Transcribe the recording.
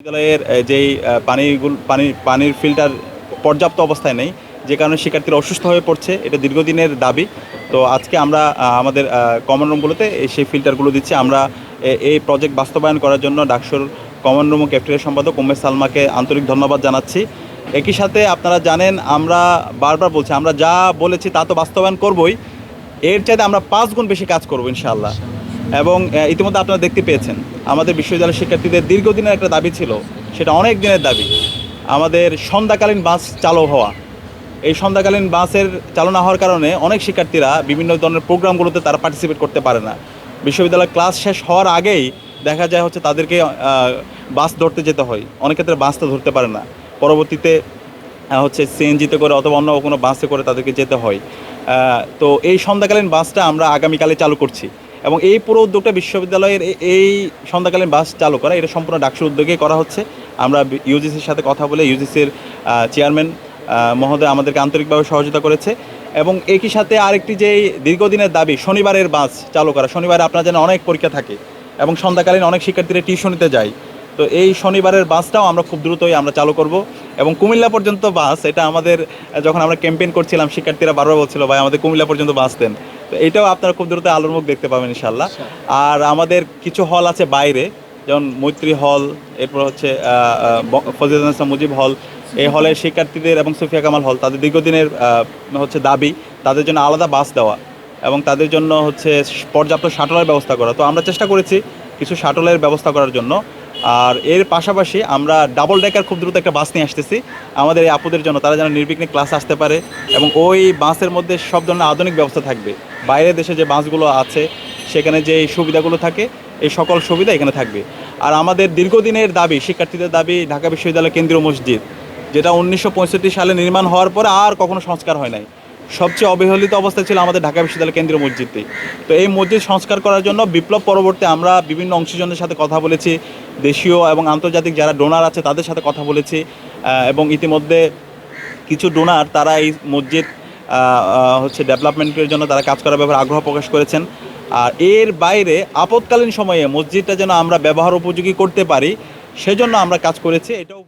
বিদ্যালয়ের যেই পানিগুলো, পানি, পানির ফিল্টার পর্যাপ্ত অবস্থায় নেই, যে কারণে শিক্ষার্থীরা অসুস্থ হয়ে পড়ছে, এটা দীর্ঘদিনের দাবি। তো আজকে আমরা আমাদের কমন রুমগুলোতে সেই ফিল্টারগুলো দিচ্ছি। আমরা এই প্রজেক্ট বাস্তবায়ন করার জন্য ডাকসুর কমন রুম ও ক্যাপ্টেরিয়া সম্পাদক উমেশ সালমাকে আন্তরিক ধন্যবাদ জানাচ্ছি। একই সাথে আপনারা জানেন, আমরা বারবার বলছি, আমরা যা বলেছি তা তো বাস্তবায়ন করবই। এর চাইতে আমরা পাঁচ গুণ বেশি কাজ করব, ইনশাআল্লাহ। এবং ইতিমধ্যে আপনারা দেখতে পেয়েছেন, আমাদের বিশ্ববিদ্যালয়ের শিক্ষার্থীদের দীর্ঘদিনের একটা দাবি ছিল, সেটা অনেক দিনের দাবি, আমাদের সন্ধ্যাকালীন বাস চালু হওয়া। এই সন্ধ্যাকালীন বাসের চালু না হওয়ার কারণে অনেক শিক্ষার্থীরা বিভিন্ন ধরনের প্রোগ্রামগুলোতে তারা পার্টিসিপেট করতে পারে না। বিশ্ববিদ্যালয় ক্লাস শেষ হওয়ার আগেই দেখা যায় হচ্ছে তাদেরকে বাস ধরতে যেতে হয়। অনেক ক্ষেত্রে বাস তো ধরতে পারে না। পরবর্তীতে হচ্ছে সিএনজিতে করে অথবা অন্য কোনো বাসে করে তাদেরকে যেতে হয়। তো এই সন্ধ্যাকালীন বাসটা আমরা আগামীকালে চালু করছি। এবং এই পুরো উদ্যোগটা বিশ্ববিদ্যালয়ের এই সন্ধ্যাকালীন বাস চালু করা, এটা সম্পূর্ণ ডাকসুর উদ্যোগে করা হচ্ছে। আমরা ইউজিসির সাথে কথা বলে ইউজিসির চেয়ারম্যান মহোদয় আমাদেরকে আন্তরিকভাবে সহযোগিতা করেছে। এবং একই সাথে আরেকটি যে দীর্ঘদিনের দাবি, শনিবারের বাস চালু করা, শনিবারে আপনার যেন অনেক পরীক্ষা থাকে এবং সন্ধ্যাকালীন অনেক শিক্ষার্থীরা টিউশনিতে যায়। তো এই শনিবারের বাসটাও আমরা খুব দ্রুতই আমরা চালু করব। এবং কুমিল্লা পর্যন্ত বাস, এটা আমাদের, যখন আমরা ক্যাম্পেইন করছিলাম, শিক্ষার্থীরা বারবার বলছিল, ভাই, আমাদের কুমিল্লা পর্যন্ত বাস দেন। এটাও আপনারা খুব দ্রুত আলোর মুখ দেখতে পাবেন ইনশাল্লাহ আর আমাদের কিছু হল আছে বাইরে, যেমন মৈত্রী হল এরপর হচ্ছে ইসলাম মুজিব হল এই হলের শিক্ষার্থীদের এবং সুফিয়া কামাল হল তাদের দীর্ঘদিনের হচ্ছে দাবি, তাদের জন্য আলাদা বাস দেওয়া এবং তাদের জন্য হচ্ছে পর্যাপ্ত শাটলের ব্যবস্থা করা। তো আমরা চেষ্টা করেছি কিছু শাটলের ব্যবস্থা করার জন্য। আর এর পাশাপাশি আমরা ডাবল ডেকার খুব দ্রুত একটা বাস নিয়ে আসতেছি। আমাদের এই আপুদের জন্য, তারা যেন নির্বিঘ্নে ক্লাস আসতে পারে এবং ওই বাসের মধ্যে সব ধরনের আধুনিক ব্যবস্থা থাকবে। বাইরের দেশে যে বাসগুলো আছে, সেখানে যে সুবিধাগুলো থাকে, এই সকল সুবিধা এখানে থাকবে। আর আমাদের দীর্ঘদিনের দাবি, শিক্ষার্থীদের দাবি, ঢাকা বিশ্ববিদ্যালয় কেন্দ্রীয় মসজিদ, যেটা উনিশশো পঁয়ষট্টি সালে নির্মাণ হওয়ার পরে আর কখনো সংস্কার হয় নাই। সবচেয়ে অবহেলিত অবস্থা ছিল আমাদের ঢাকা বিশ্ববিদ্যালয় কেন্দ্রীয় মসজিদটি। তো এই মসজিদ সংস্কার করার জন্য বিপ্লব পরবর্তী আমরা বিভিন্ন অংশীজনদের সাথে কথা বলেছি, দেশীয় এবং আন্তর্জাতিক যারা ডোনার আছে তাদের সাথে কথা বলেছি এবং ইতিমধ্যে কিছু ডোনার তারা এই মসজিদ হচ্ছে ডেভেলপমেন্টের জন্য তারা কাজ করার ব্যাপারে আগ্রহ প্রকাশ করেছেন। আর এর বাইরে আপৎকালীন সময়ে মসজিদটা যেন আমরা ব্যবহার উপযোগী করতে পারি, সেজন্য আমরা কাজ করেছি, এটাও